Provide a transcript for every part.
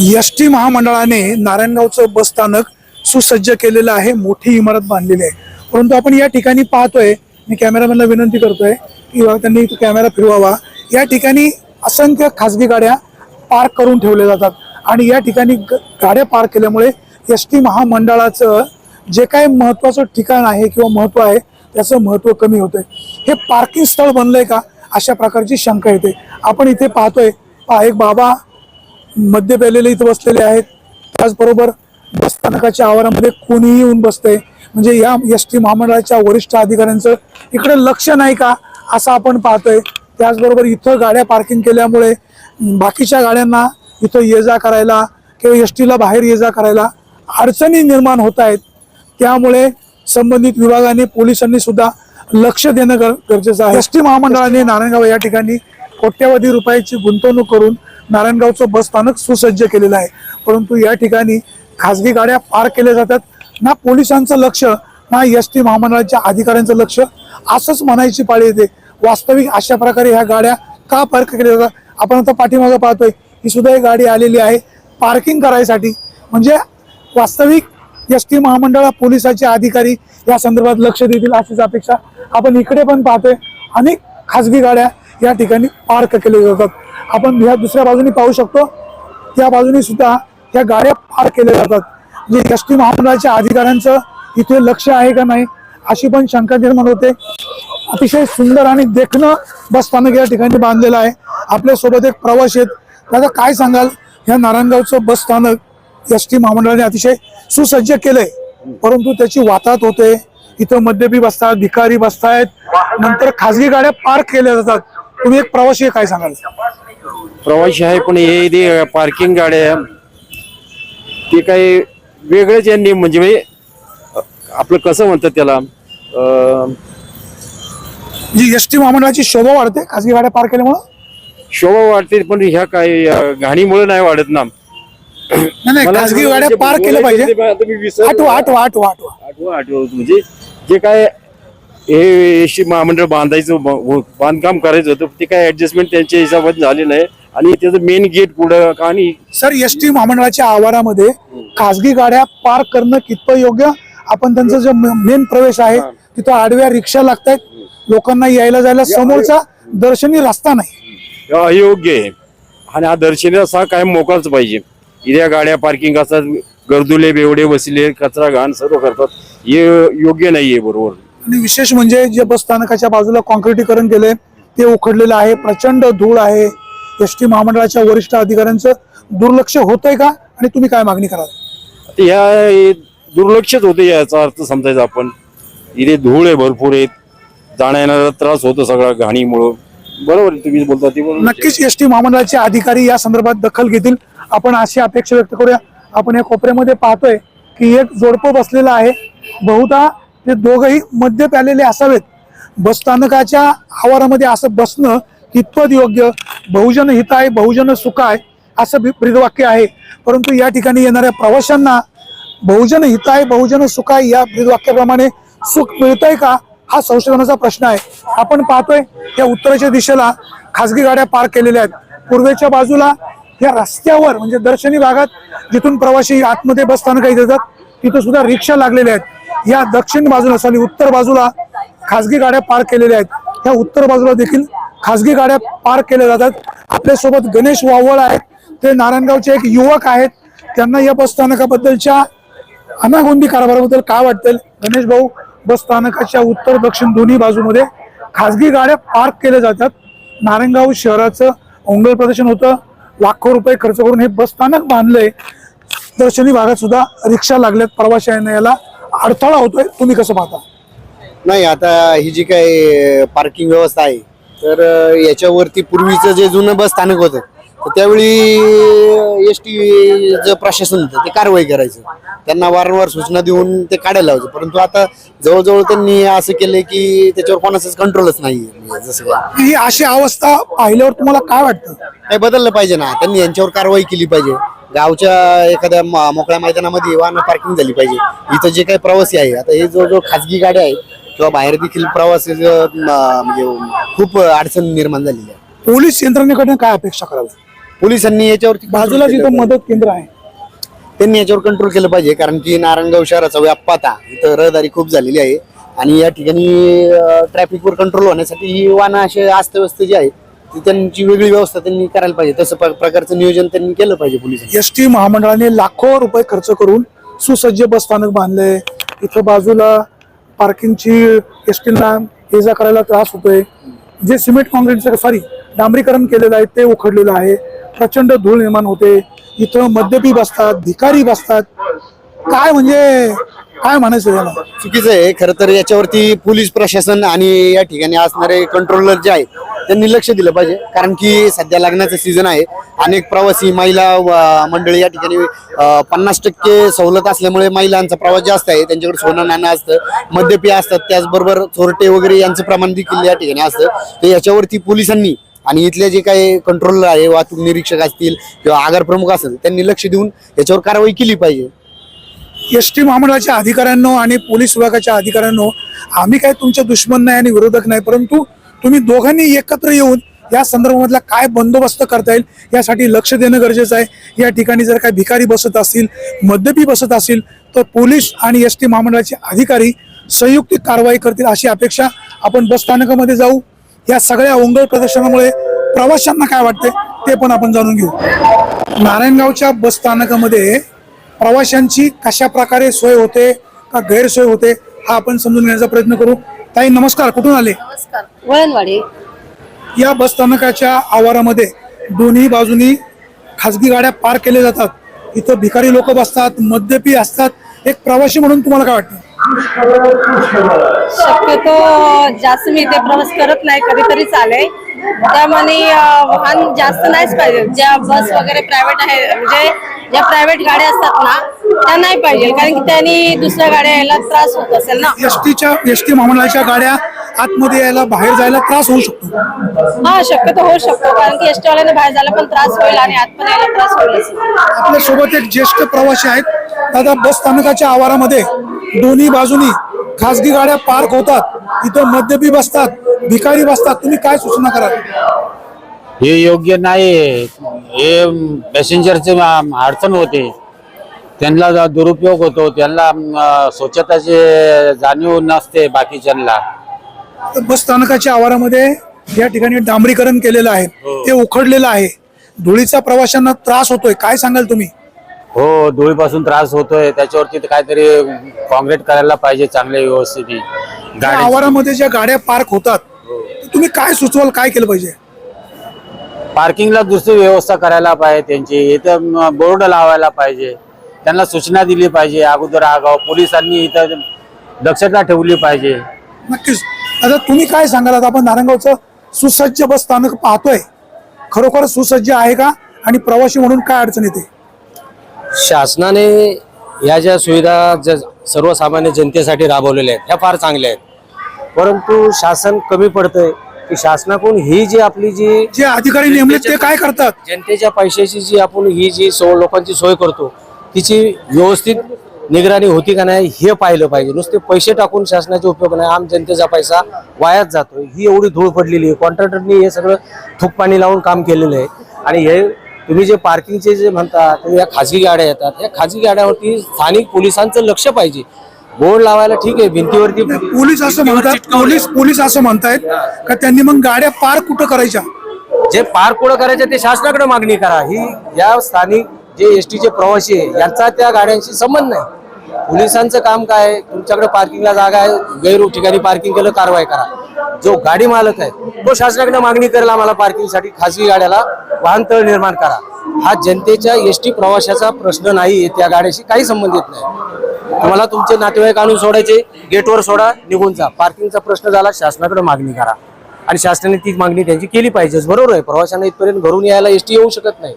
S T महामंडळाने नारायणगावचं बस स्थानक सुसज्ज केलेलं आहे मोठी इमारत बांधलेली आहे. परंतु आपण या ठिकाणी पाहतोय मी कॅमेरामॅनला विनंती करतोय की त्यांनी कॅमेरा फिरवावा. या ठिकाणी असंख्य खासगी गाड्या पार्क करून ठेवल्या जातात आणि या ठिकाणी ग- गाड्या पार्क केल्यामुळे एस टी महामंडळाचं जे काही महत्वाचं ठिकाण आहे किंवा महत्त्व आहे त्याचं महत्त्व कमी होतंय. हे पार्किंग स्थळ बनलंय का? अशा प्रकारची शंका येते. आपण इथे पाहतोय एक बाबा मद्य प्यालेले इथं बसलेले आहेत. त्याचबरोबर बस स्थानकाच्या आवारामध्ये कोणीही येऊन बसतंय. म्हणजे या एस टी महामंडळाच्या वरिष्ठ अधिकाऱ्यांचं इकडे लक्ष नाही का असं आपण पाहतोय. त्याचबरोबर इथं गाड्या पार्किंग केल्यामुळे बाकीच्या गाड्यांना इथं ये जा करायला किंवा एस टीला बाहेर ये जा करायला अडचणी निर्माण होत आहेत. त्यामुळे संबंधित विभागाने पोलिसांनी सुद्धा लक्ष देणं गर- गरजेचं आहे. एस टी महामंडळाने नारायणगाव या ठिकाणी कोट्यवधी रुपयाची गुंतवणूक करून नारायणगावचं बस स्थानक सुसज्ज केलेलं आहे. परंतु या ठिकाणी खासगी गाड्या पार्क केल्या जातात. ना पोलिसांचं लक्ष ना एस टी महामंडळाच्या अधिकाऱ्यांचं लक्ष. असंच म्हणायची पाळी येते. वास्तविक अशा प्रकारे ह्या गाड्या का पार्क केल्या जातात? आपण आता पाठीमागं पाहतोय ही सुद्धा एक गाडी आलेली आहे पार्किंग करायसाठी. म्हणजे वास्तविक एस टी महामंडळ पोलिसाचे अधिकारी या संदर्भात लक्ष देतील अशीच अपेक्षा आपण इकडे पण पाहतोय. अनेक खासगी गाड्या या ठिकाणी पार्क केल्या जातात. आपण ह्या दुसऱ्या बाजूने पाहू शकतो. त्या बाजूने सुद्धा या गाड्या पार केल्या जातात. म्हणजे एस टी महामंडळाच्या अधिकाऱ्यांचं इथे लक्ष आहे का नाही अशी पण शंका निर्माण होते. अतिशय सुंदर आणि देखणं बस स्थानक या ठिकाणी बांधलेलं आहे. आपल्यासोबत एक प्रवास आहेत. दादा काय सांगाल? या नारायणगावचं बस स्थानक एस टी महामंडळाने अतिशय सुसज्ज केलंय. परंतु त्याची वाताहत होते. इथं मद्यपी बसतात भिकारी बसतायत नंतर खासगी गाड्या पार्क केल्या जातात. तुम्ही एक प्रवासी काय सांगाल? प्रवासी आहे पण हे ते पार्किंग गाड्या ते काही वेगळेच यांनी म्हणजे म्हणजे आपलं कसं म्हणतात त्याला जी एस टी महामंडळाची शोभा वाढते खासगी गाड्या पार्क केल्यामुळं? शोभा वाटते पण ह्या काय अं, घाणीमुळे नाही वाढत ना. नाही नाही मला खासगी गाड्या पार्क केल्या पाहिजे. बोलायचं ते आता मी विसरलो. आठवा आठवा आठवा आठवा. आठवं आठवं. म्हणजे जे काय हे एसटी महामंडळ बांधायचं ब- बांधकाम करायचं होतं. ते काय ऍडजस्टमेंट त्यांच्या हिशोबात झाले नाही आणि त्याचं मेन गेट पुढं का आणि सर एस टी महामंडळाच्या आवारामध्ये खासगी गाड्या पार्क करणं कितपत योग्य? आपण त्यांचा जो मेन प्रवेश आहे तिथं आडव्या रिक्षा लागतायत. लोकांना यायला जायला समोरचा दर्शनी रस्ता नाही. अयोग्य आहे. आणि हा दर्शनी असा काय मोकळाच पाहिजे. इथ्या गाड्या पार्किंग असतात गर्दुले बेवडे बसले कचरा घाण सर्व करतात. हे योग्य नाहीये बरोबर. आणि विशेष म्हणजे जे बस स्थानकाच्या बाजूला कॉन्क्रिटीकरण केलंय ते उखडलेलं आहे प्रचंड धूळ आहे. एस टी महामंडळाच्या वरिष्ठ अधिकाऱ्यांचं दुर्लक्ष होतंय का? आणि तुम्ही काय मागणी कराल? हे दुर्लक्षच होते याचा अर्थ समजायचा आपण. इथे धूळ आहे भरपूर आहेत. जाण्या येण्याचा त्रास होतो सगळा घाणीमुळं. बरोबर तुम्ही बोलता ते. नक्कीच एस टी महामंडळाचे अधिकारी या संदर्भात दखल घेतील. आपण अशी अपेक्षा व्यक्त करूया. आपण या कोपऱ्यामध्ये पाहतोय की एक जोडपं बसलेलं आहे. बहुधा ते दोघंही मद्य प्यालेले असावेत. बस स्थानकाच्या आवारामध्ये असं बसणं कितपत योग्य? बहुजन हिताय बहुजन सुखाय असं ब्रीदवाक्य आहे. परंतु या ठिकाणी येणाऱ्या प्रवाशांना बहुजन हिताय बहुजन सुखाय या ब्रीदवाक्याप्रमाणे सुख मिळतंय का? हा संशोधनाचा प्रश्न आहे. आपण पाहतोय या उत्तरेच्या दिशेला खासगी गाड्या पार्क केलेल्या आहेत. पूर्वेच्या बाजूला या रस्त्यावर म्हणजे दर्शनी भागात जिथून प्रवासी आतमध्ये बस स्थानक येतात तिथं सुद्धा रिक्षा लागलेल्या आहेत. या दक्षिण बाजूला सॉरी उत्तर बाजूला खासगी गाड्या पार्क केलेल्या आहेत. या उत्तर बाजूला देखील खासगी गाड्या पार्क केल्या जातात. आपल्यासोबत गणेश वावळ आहेत. ते नारायणगावचे एक युवक आहेत. त्यांना या बस स्थानकाबद्दलच्या अनागोंदी कारभाराबद्दल काय वाटतं गणेश भाऊ बस स्थानकाच्या उत्तर दक्षिण दोन्ही बाजूमध्ये खासगी गाड्या पार्क केल्या जातात. नारायणगाव शहराचं ओंगल प्रदर्शन होतं. लाखो रुपये खर्च करून हे बस स्थानक बांधलंय. दर्शनी भागात सुद्धा रिक्षा लागल्यात. प्रवाशांना याला अडथळा होतोय तुम्ही कसं पाहता? नाही आता ही जी काही पार्किंग व्यवस्था आहे तर याच्यावरती पूर्वीचं जे जुनं बस स्थानक होतं तर त्यावेळी एस टी जे प्रशासन होतं ते कारवाई करायचं. त्यांना वारंवार सूचना देऊन ते काढायला लावायचं. परंतु आता जवळजवळ त्यांनी असं केलंय की त्याच्यावर कोणाचाच कंट्रोलच नाही जसं काय. ही अशी अवस्था पाहिल्यावर तुम्हाला काय वाटतं? काही बदललं पाहिजे ना. त्यांनी यांच्यावर कारवाई केली पाहिजे. गावच्या एखाद्या मोकळ्या मैदानामध्ये वाहन पार्किंग झाली पाहिजे. इथं जे काही प्रवासी आहे आता हे जो जो खाजगी गाड्या आहेत किंवा बाहेर देखील प्रवासी म्हणजे खूप अडचण निर्माण झालेली आहे. पोलीस यंत्रणेकडनं काय अपेक्षा कराल? पोलिसांनी याच्यावरती बाजूला जिथं. मदत केंद्र आहे. त्यांनी याच्यावर कंट्रोल केलं पाहिजे कारण की नारायणगाव शहराचा व्याप पाहता इथं रहदारी खूप झालेली आहे. आणि या ठिकाणी ट्रॅफिकवर कंट्रोल होण्यासाठी ही वाहनं असे अस्तव्यस्त जी आहे ती त्यांची वेगळी व्यवस्था त्यांनी करायला पाहिजे. तसं प्रकारचं नियोजन त्यांनी केलं पाहिजे पोलिसांनी. एस टी महामंडळाने लाखो रुपये खर्च करून सुसज्ज बस स्थानक बांधले इथं बाजूला पार्किंगची एस टीला ये जा करायला त्रास होतोय. जे सिमेंट कॉन्क्रीटचं सॉरी डांबरीकरण केलेलं आहे ते उखडलेलं आहे. प्रचंड धूळ निर्माण होते. इथं मद्यपी बसतात भिकारी बसतात. काय म्हणजे काय म्हणायचं याला? चुकीचं आहे. खरं तर याच्यावरती पोलीस प्रशासन आणि या ठिकाणी असणारे कंट्रोलर जे आहेत त्यांनी लक्ष दिलं पाहिजे. कारण की सध्या लग्नाचं सीझन आहे. अनेक प्रवासी महिला मंडळी या ठिकाणी पन्नास टक्के सवलत असल्यामुळे महिलांचा प्रवास जास्त आहे. त्यांच्याकडे सोनं नाणं असतं मद्यपी असतात. त्याचबरोबर चोरटे वगैरे यांचं प्रमाण देखील या ठिकाणी असतं. तर याच्यावरती पोलिसांनी आणि इथले जे काही कंट्रोलर आहे वाहतूक निरीक्षक असतील किंवा आगार प्रमुख असतील त्यांनी लक्ष देऊन याच्यावर कारवाई केली पाहिजे. एस टी महामंडळाच्या अधिकाऱ्यांनो आणि पोलीस विभागाच्या अधिकाऱ्यांनो आम्ही काय तुमचे दुश्मन नाही आणि विरोधक नाही परंतु तुम्ही दोघांनी एकत्र येऊन या संदर्भामधला काय बंदोबस्त करता येईल यासाठी लक्ष देणं गरजेचं आहे. या ठिकाणी जर काय भिकारी बसत असतील मद्यपी बसत असतील तर पोलीस आणि एस टी महामंडळाचे अधिकारी संयुक्त कारवाई करतील अशी अपेक्षा आपण बस स्थानकामध्ये जाऊ. या सगळ्या ओंगळ प्रदर्शनामुळे प्रवाशांना काय वाटते ते पण आपण जाणून घेऊ. नारायणगावच्या बस स्थानकामध्ये प्रवाशांची कशा प्रकारे सोय होते का गैरसोय होते हा आपण समजून घेण्याचा प्रयत्न करू. ताई नमस्कार. कुठून आले? नमस्कार. वळणवाडी. या बस स्थानकाच्या आवारामध्ये दोन्ही बाजूनी खासगी गाड्या पार्क केल्या जातात. इथं भिकारी लोक बसतात मद्यपी असतात. एक प्रवासी म्हणून तुम्हाला काय वाटतं? शक्यतो जास्त मी इथे प्रवास करत नाही कधीतरी चालेल. त्यामुळे वाहन जास्त नाहीच पाहिजे. ज्या बस वगैरे प्रायव्हेट आहे म्हणजे ज्या प्रायव्हेट गाड्या असतात ना त्या नाही पाहिजे. कारण की त्यांनी दुसऱ्या गाड्या यायला त्रास होत असेल ना. एस टीच्या एस टी महामंडळाच्या गाड्या आतमध्ये यायला बाहेर जायला त्रास होऊ शकतो. हा शक्यतो होऊ शकतो. कारण की एसटी वाल्यांना बाहेर जायला पण त्रास होईल आणि आत पण यायला त्रास होईल. आपल्यासोबत एक ज्येष्ठ प्रवासी आहेत. दादा बस स्थानकाच्या आवारामध्ये दोन्ही बाजूनी खासगी गाड्या पार्क होतात इथं मद्यपी बसतात भिकारी बसतात. तुम्ही काय सूचना कराल? हे योग्य नाही. हे पॅसेंजरचे अडचण होते. त्यांना दुरुपयोग होतो. त्यांना स्वच्छताची जाणीव नसते बाकीच्यांना. बस स्थानकाच्या आवारामध्ये या ठिकाणी डांबरीकरण केलेलं आहे. ते उखडलेलं आहे. धुळीचा प्रवाशांना त्रास होतोय. काय सांगाल तुम्ही? हो धुळीपासून त्रास होतोय. त्याच्यावरती काहीतरी कॉन्क्रीट करायला पाहिजे चांगले व्यवस्थित त्या गाडी आवारामध्ये ज्या गाड्या पार्क होतात तर तुम्ही काय सुचवाल काय केलं पाहिजे? पार्किंगला दुसरी व्यवस्था करायला पाहिजे त्यांची. इथं बोर्ड लावायला पाहिजे. त्यांना सूचना दिली पाहिजे. अगोदर आगाव. पोलिसांनी इथं दक्षता ठेवली पाहिजे. नक्कीच. आता तुम्ही काय सांगाल? आता आपण नारायणगावचं सुसज्ज बस स्थानक पाहतोय. खरोखर सुसज्ज आहे का? आणि प्रवासी म्हणून काय अडचण येते? शासनाने या ज्या सुविधा ज्या सर्वसामान्य जनतेसाठी राबवलेल्या आहेत ह्या फार चांगल्या आहेत. परंतु शासन कमी पडतंय की शासनाकडून ही जी आपली जी जे अधिकारी नेमले ते काय करतात? जनतेच्या पैशाची जी आपण ही जी सो लोकांची सोय करतो तिची व्यवस्थित निगराणी होती का नाही हे पाहिलं पाहिजे. नुसते पैसे टाकून शासनाचे उपयोग नाही आम जनतेचा पैसा वायाच जातोय. ही एवढी धूळ पडलेली आहे. कॉन्ट्रॅक्टरनी हे सगळं थूक पाणी लावून काम केलेलं आहे. आणि हे तुम्ही जे पार्किंगचे जे म्हणता तर या खाजगी गाड्या येतात या खाजगी गाड्यावरती स्थानिक पोलिसांचं लक्ष पाहिजे. बोर्ड लावायला ठीक आहे भिंतीवरती पोलीस असं म्हणतात पोलीस पोलीस असं म्हणतायत का त्यांनी मग गाड्या पार्क कुठं करायच्या? जे पार पुढं करायचे ते शासनाकडे मागणी करा. ही या स्थानिक जे एस टीचे प्रवासी आहे यांचा त्या गाड्यांशी संबंध नाही. पोलिसांचं काम काय आहे? तुमच्याकडे पार्किंगला जागा आहे गैर ठिकाणी पार्किंग केलं कारवाई करा. जो गाडी मालक आहे तो शासनाकडे मागणी करेल आम्हाला पार्किंगसाठी खासगी गाड्याला वाहनतळ निर्माण करा. हा जनतेच्या एस टी प्रवाशाचा प्रश्न नाही त्या गाड्याशी काही संबंधित नाही. तुम्हाला तुमचे नातेवाईक आणून सोडायचे गेटवर सोडा निघून जा. पार्किंगचा प्रश्न झाला शासनाकडे मागणी करा. आणि शासनाने ती मागणी त्यांची केली पाहिजेच बरोबर आहे प्रवाशांना इथपर्यंत घरून यायला एसटी येऊ शकत नाही.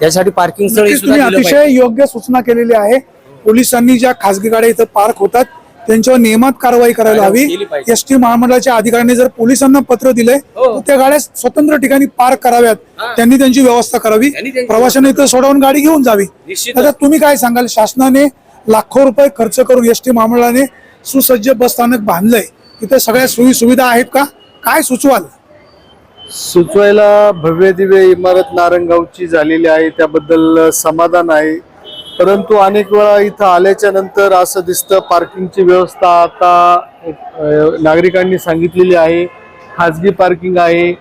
त्यासाठी पार्किंग स्थळी अतिशय योग्य सूचना केलेली आहे. पोलिसांनी ज्या खासगी गाड्या इथं पार्क होतात त्यांच्यावर नियमात कारवाई करायला हवी. एस टी महामंडळाच्या अधिकाऱ्यांनी जर पोलिसांना पत्र दिलंय तर त्या गाड्या स्वतंत्र ठिकाणी पार्क कराव्यात. त्यांनी त्यांची व्यवस्था करावी. प्रवाशांनी इथं सोडवून गाडी घेऊन जावी. आता तुम्ही काय सांगाल? शासनाने लाखो रुपये खर्च करून एस टी महामंडळाने सुसज्ज बस स्थानक बांधलंय. तिथे सगळ्या सोयी सुविधा आहेत का? काय सुचवाल? सुचवायला भव्य दिव्य इमारत नारंगावची झालेली आहे. त्याबद्दल समाधान आहे. परंतु अनेक वेळा इथं आल्याच्यानंतर असं दिसतं पार्किंगची व्यवस्था आता नागरिकांनी सांगितलेली आहे. खाजगी पार्किंग आहे.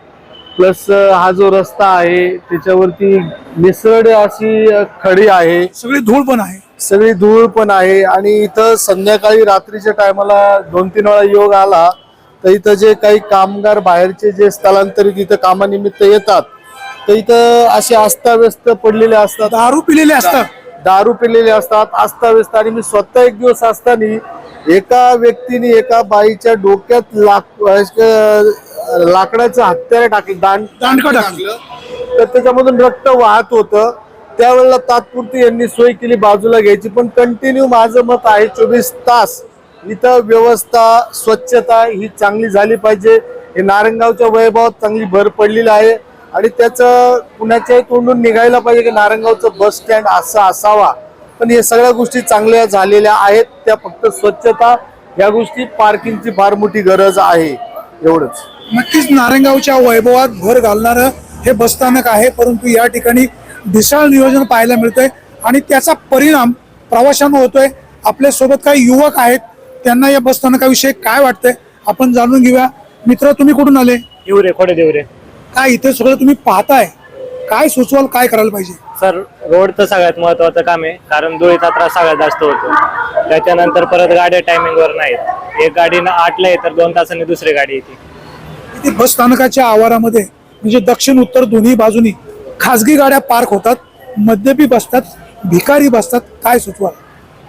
प्लस हा जो रस्ता आहे त्याच्यावरती निसरड अशी खडी आहे. सगळी धूळ पण आहे. सगळी धूळ पण आहे. आणि इथं संध्याकाळी रात्रीच्या टायमाला दोन तीन वेळा योग आला तर इथं जे काही कामगार बाहेरचे जे स्थलांतरित इथं कामानिमित्त येतात तर इथं असे अस्ताव्यस्त पडलेले असतात. दारू पिलेले असतात. दारू पिलेले असतात अस्ताव्यस्त. आणि मी स्वतः एक दिवस असताना एका व्यक्तीने एका बाईच्या डोक्यात लाक लाकडाचं हत्यार टाकलं दांड दांडकं टाकलं. तर त्याच्यामधून रक्त वाहत होतं. त्यावेळेला तात्पुरती यांनी सोय केली बाजूला घ्यायची पण कंटिन्यू माझं मत आहे चोवीस तास इथं व्यवस्था स्वच्छता ही चांगली झाली पाहिजे. हे नारंगावच्या वैभवात चांगली भर पडलेली आहे. आणि त्याचं कुणाच्याही तोंडून निघायला पाहिजे की नारंगावचं बस स्टँड असं असावा. पण हे सगळ्या गोष्टी चांगल्या झालेल्या आहेत. त्या फक्त स्वच्छता या गोष्टी पार्किंगची फार मोठी गरज आहे. एवढंच. नक्कीच नारायणगावच्या वैभवात भर घालणारं हे बसस्थानक आहे. परंतु या ठिकाणी ढिसाळ नियोजन पाहायला मिळतंय. आणि त्याचा परिणाम प्रवाशांवर होतोय. आपल्यासोबत काही युवक आहेत. त्यांना या बसस्थानकाविषयी काय वाटतंय? आपण जाणून घेऊया. मित्र तुम्ही कुठून आले? देवरे खोडे देवरे काय इथे सगळं तुम्ही पाहताय? काय सुचवाल काय करायला पाहिजे? सर रोडचं सगळ्यात महत्वाचं काम आहे कारण धुळीचा त्रास सगळ्यात जास्त होतो. त्याच्यानंतर परत गाड्या टायमिंगवर नाहीत. एक गाडी न- आठला आहे तर दोन तासांनी दुसरी गाडी येते. इथे बस स्थानकाच्या आवारामध्ये म्हणजे दक्षिण उत्तर दोन्ही बाजूनी खासगी गाड्या पार्क होतात मद्यपी बसतात भिकारी बसतात काय सुचवाल?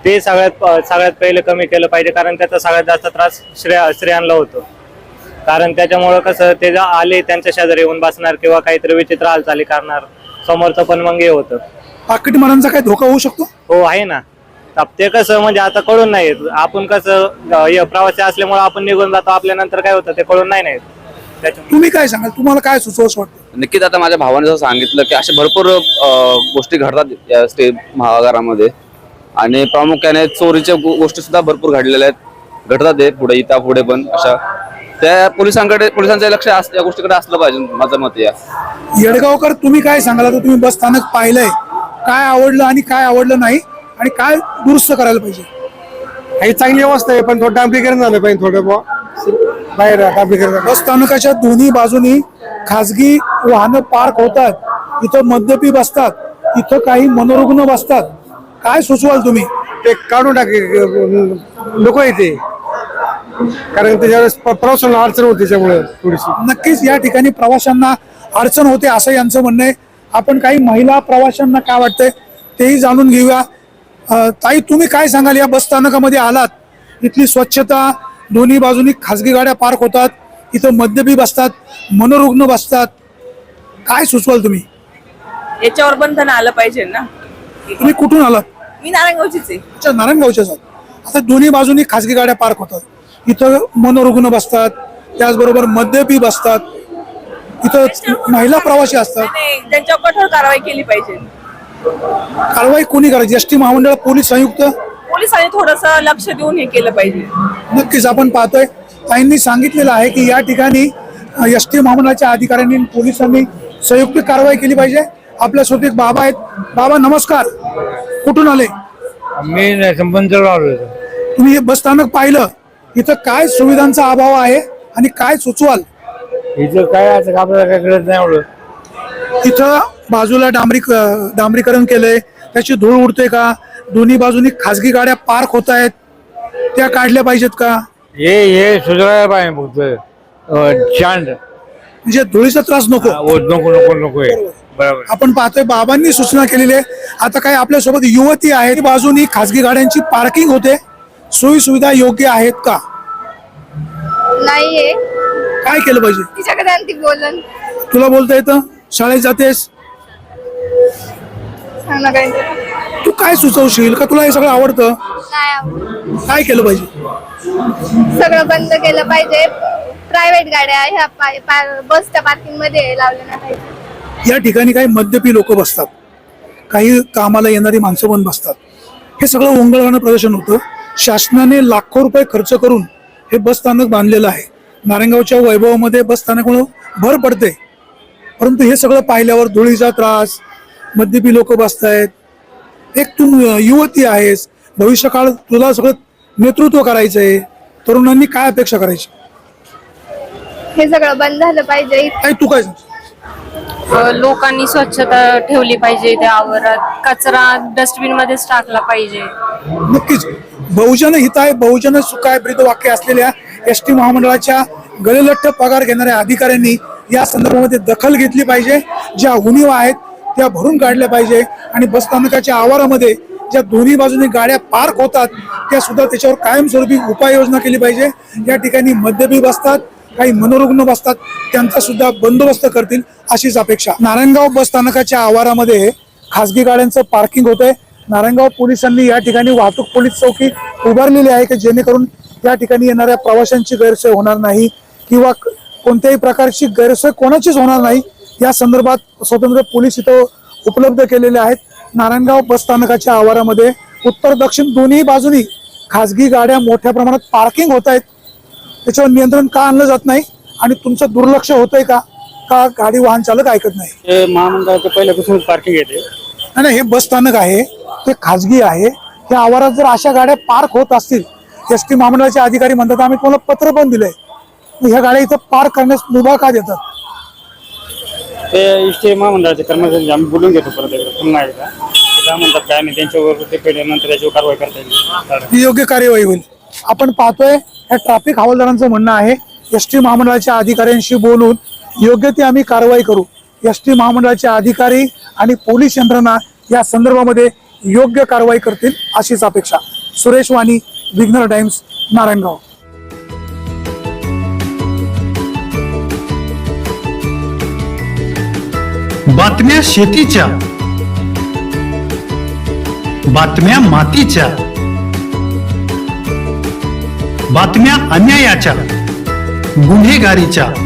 ते सगळ्यात सगळ्यात पहिले कमी केलं पाहिजे कारण त्याचा सगळ्यात जास्त त्रास श्रेया स्त्रियांना होतो. कारण त्याच्यामुळं कसं ते जे आले त्यांच्या शेजारी येऊन बसणार किंवा काहीतरी विचित्र हालचाली करणार समोरचं पण मग हे होतं. पाकिटमारांचा काय धोका होऊ शकतो? हो आहे ना. तर ते कसं म्हणजे आता कळून नाही येत. आपण कसं अं, हे प्रवासी असल्यामुळे आपण निघून जातो आपल्या नंतर काय होतं ते कळून नाही नाही तुम्ही काय सांगाल? तुम्हाला काय सुचवस वाटतं? नक्कीच आता माझ्या भावाने जसं सांगितलं की असे भरपूर अ, गोष्टी घडतात या स्टे महागारामध्ये. आणि प्रामुख्याने चोरीच्या गो- गोष्टी सुद्धा भरपूर घडलेल्या आहेत. घडतात आहे पुढे इथं पुढे पण अशा त्या पोलिसांकडे पोलिसांचं लक्ष अस- या गोष्टीकडे असलं पाहिजे माझं मत या. येडगावकर तुम्ही काय सांगाल? आता तुम्ही बस स्थानक पाहिलंय. काय आवडलं आणि काय आवडलं नाही? आणि काय दुरुस्त करायला पाहिजे? ही चांगली व्यवस्था आहे पण थोडं डांबरीकरण झालं पाहिजे थोडं बुवा. बाहेर डांबरीकरण बस स्थानकाच्या दोन्ही बाजूनी खासगी वाहनं पार्क होतात. इथं मद्यपी बसतात. इथं काही मनोरुग्ण बसतात. काय सुचवाल तुम्ही? ते काढून टाके नको येते कारण त्याच्यावेळेस प्रवासाला अडचण होते त्याच्यामुळे थोडीशी. नक्कीच या ठिकाणी प्रवाशांना अडचण होते असं यांचं म्हणणं आहे. आपण काही महिला प्रवाशांना काय वाटतंय तेही जाणून घेऊया. अं, ताई तुम्ही काय सांगाल? या बस स्थानकामध्ये आलात. इथली स्वच्छता दोन्ही बाजूनी खासगी गाड्या पार्क होतात. इथं मद्यपी बसतात मनोरुग्ण बसतात. काय सुचवाल तुम्ही? याच्यावर बंधन आलं पाहिजे ना. तुम्ही कुठून आलात? मी नारायणगावचीच आहे. अच्छा नारायणगावच्याच आहात आता दोन्ही बाजूनी खासगी गाड्या पार्क होतात. इथं मनोरुग्ण बसतात त्याचबरोबर मद्यपी बसतात. इथं महिला प्रवासी असतात. त्यांच्यावर कठोर कारवाई केली पाहिजे. कारवाई कोणी करायची? एस टी महामंडळ पोलीस आयुक्त पोलिसांनी थोडस लक्ष देऊन हे केलं पाहिजे. नक्कीच आपण पाहतोय. ताईंनी सांगितलेलं आहे की या ठिकाणी एस टी महामंडळाच्या अधिकाऱ्यांनी पोलिसांनी संयुक्त कारवाई केली पाहिजे. आपल्यासोबत एक बाबा आहेत. बाबा नमस्कार. कुठून आले? मी संबंध तुम्ही हे बस स्थानक पाहिलं. इथं काय सुविधांचा अभाव आहे आणि काय सुचवाल? इथं काय आपल्याला काय कळत नाही एवढं. इथं बाजूला डांबरी डांबरीकरण केलंय. त्याची धूळ उडते का? दोन्ही बाजूनी खासगी गाड्या पार्क होत आहेत. त्या काढल्या पाहिजेत का? हे हे सुधारायला पाहिजे फक्त. अं, चांद म्हणजे धुळीचा त्रास नको. ओ, नको नको नको बरोबर. आपण पाहतोय बाबांनी सूचना केलेली आहे. आता काय आपल्यासोबत युवती आहे बाजूनी खासगी गाड्यांची पार्किंग होते. सोयी सुविधा योग्य आहेत का? नाहीये. काय केलं पाहिजे? तिच्याकडे आणि ती बोलन. तुला बोलता येतं? शाळेत जातेस? सांग ना काही तू काय सुचवशील? का तुला हे सगळं आवडतं? नाही आवडत. काय केलं पाहिजे? सगळं बंद केलं पाहिजे. प्रायव्हेट गाड्या ह्या पा- पा- बसच्या पार्किंगमध्ये लावल्या नाही पाहिजे. या ठिकाणी काही मद्यपी लोक बसतात. काही कामाला येणारी माणसं पण बसतात. हे सगळं ओंगळवाणं प्रदर्शन होतं. शासनाने लाखो रुपये खर्च करून हे बस स्थानक बांधलेलं आहे. नारायणगावच्या वैभवामध्ये बस स्थानक म्हणून भर पडते. परंतु हे सगळं पाहिल्यावर धुळीचा त्रास मद्यपी लोक बसतायत. एक तू युवती आहेस. भविष्यकाळ तुला सगळं नेतृत्व करायचं आहे तरुणांनी काय अपेक्षा करायची? हे सगळं बंद झालं पाहिजे. काय तू काय लोकांनी स्वच्छता ठेवली पाहिजे. त्या आवारात कचरा डस्टबिन मध्येच टाकला पाहिजे. नक्कीच. बहुजन हित आहे बहुजन सुखाय ब्रीद वाक्य असलेल्या एस टी महामंडळाच्या गळेलठ्ठ पगार घेणाऱ्या अधिकाऱ्यांनी या संदर्भामध्ये दखल घेतली पाहिजे. ज्या उणीव आहेत त्या भरून काढल्या पाहिजे आणि बसस्थानकाच्या आवारामध्ये ज्या दोन्ही बाजूने गाड्या पार्क होतात त्या सुद्धा त्याच्यावर कायमस्वरूपी उपाययोजना केली पाहिजे. या ठिकाणी मद्यपी बसतात काही मनोरुग्ण बसतात त्यांचा सुद्धा बंदोबस्त करतील अशीच अपेक्षा. नारायणगाव बस स्थानकाच्या आवारामध्ये खासगी गाड्यांचं पार्किंग होतंय. नारायणगाव पोलिसांनी या ठिकाणी वाहतूक पोलीस चौकी उभारलेली आहे की जेणेकरून त्या ठिकाणी येणाऱ्या प्रवाशांची गैरसोय होणार नाही किंवा कोणत्याही प्रकारची गैरसोय कोणाचीच होणार नाही. या संदर्भात स्वतंत्र पोलीस इथं उपलब्ध केलेले आहेत. नारायणगाव बस स्थानकाच्या आवारामध्ये उत्तर दक्षिण दोन्ही बाजूनी खासगी गाड्या मोठ्या प्रमाणात पार्किंग होत आहेत. त्याच्यावर नियंत्रण का आणलं जात नाही आणि तुमचं दुर्लक्ष होतंय का? का गाडी वाहन चालक ऐकत नाही? महामंडळाचं पहिल्यापासून पार्किंग येते नाही नाही, हे बस स्थानक आहे. ते खाजगी आहे. त्या आवारात जर अशा गाड्या पार्क होत असतील एस टी महामंडळाचे अधिकारी म्हणतात आम्ही तुम्हाला पत्र पण दिलंय. ह्या गाड्या इथं पार्क करण्यास मुभा का देतात? ते इष्टे महामंडळाचे कर्मचारी आम्ही बोलून घेतो परत एकदा पुन्हा एकदा. ते काय म्हणतात काय नाही त्यांच्यावर ते पेढे नंतर त्याच्यावर कारवाई करता येईल. ही योग्य कार्यवाही होईल. आपण पाहतोय या ट्रॅफिक हवालदारांचं म्हणणं आहे एस टी महामंडळाच्या अधिकाऱ्यांशी बोलून योग्य ती आम्ही कारवाई करू. एस टी महामंडळाचे अधिकारी आणि पोलीस यंत्रणा या संदर्भामध्ये योग्य कारवाई करतील अशीच अपेक्षा. सुरेश वाणी विघ्नर टाइम्स नारायणगाव. बातम्या शेतीच्या. बातम्या मातीच्या. बातम्या अन्यायाच्या. गुन्हेगारीच्या.